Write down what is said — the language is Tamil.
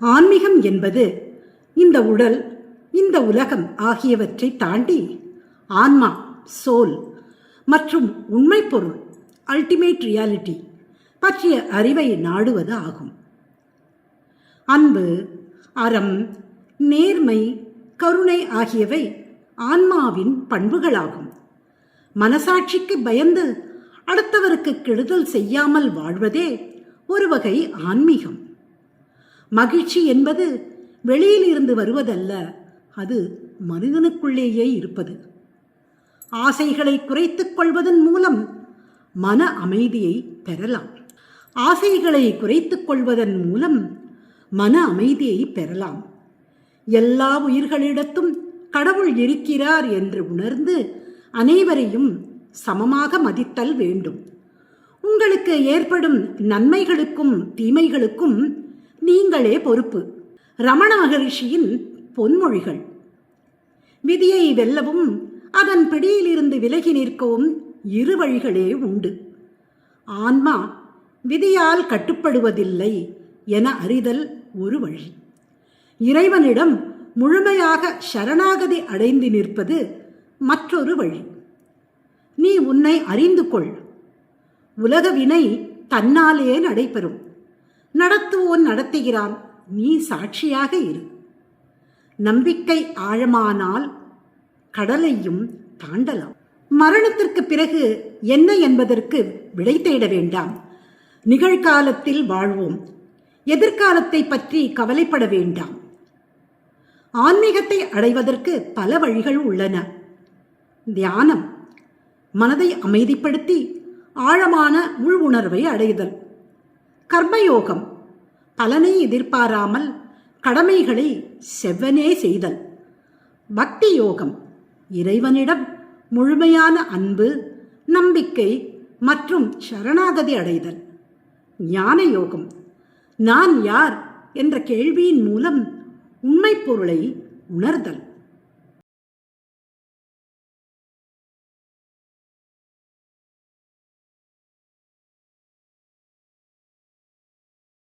ஆன்மீகம் என்பது இந்த உடல் இந்த உலகம் ஆகியவற்றை தாண்டி ஆன்மா சோல் மற்றும் உண்மை பொருள் அல்டிமேட் ரியாலிட்டி பற்றிய அறிவை நாடுவது ஆகும். அன்பு அறம் நேர்மை கருணை ஆகியவை ஆன்மாவின் பண்புகளாகும். மனசாட்சிக்கு பயந்து அடுத்தவருக்கு கெடுதல் செய்யாமல் வாழ்வதே ஒரு வகை ஆன்மீகம். மகிழ்ச்சி என்பது வெளியில் இருந்து வருவதல்ல அது மனிதனுக்குள்ளேயே இருப்பது. ஆசைகளை குறைத்துக் கொள்வதன் மூலம் மன அமைதியை பெறலாம். ஆசைகளை குறைத்துக் கொள்வதன் மூலம் மன அமைதியை பெறலாம். எல்லா உயிர்களிடத்தும் கடவுள் இருக்கிறார் என்று உணர்ந்து அனைவரையும் சமமாக மதித்தல் வேண்டும். உங்களுக்கு ஏற்படும் நன்மைகளுக்கும் தீமைகளுக்கும் நீங்களே பொறுப்பு. ரமண மகரிஷியின் பொன்மொழிகள். விதியை வெல்லவும் அதன் பிடியிலிருந்து விலகி நிற்கவும் இரு வழிகளே உண்டு. ஆன்மா விதியால் கட்டுப்படுவதில்லை என அறிதல் ஒரு வழி. இறைவனிடம் முழுமையாக சரணாகதி அடைந்து நிற்பது மற்றொரு வழி. நீ உன்னை அறிந்து கொள். உலக வினை தன்னாலே நடைபெறும். நடத்துவோன் நடத்துகிறான். நீ சாட்சியாக இரு. நம்பிக்கை ஆழமானால் கடலையும் தாண்டலாம். மரணத்திற்கு பிறகு என்ன என்பதற்கு விடை தேட வேண்டாம். நிகழ்காலத்தில் வாழ்வோம். எதிர்காலத்தை பற்றி கவலைப்பட வேண்டாம். ஆன்மீகத்தை அடைவதற்கு பல வழிகள் உள்ளன. தியானம் மனதை அமைதிப்படுத்தி ஆழமான உள் உணர்வை அடைதல். கர்மயோகம் பலனை எதிர்பாராமல் கடமைகளை செவ்வனே செய்தல். பக்தி யோகம் இறைவனிடம் முழுமையான அன்பு நம்பிக்கை மற்றும் சரணாகதி அடைதல். ஞான யோகம் நான் யார் என்ற கேள்வியின் மூலம் உண்மை பொருளை உணர்தல்.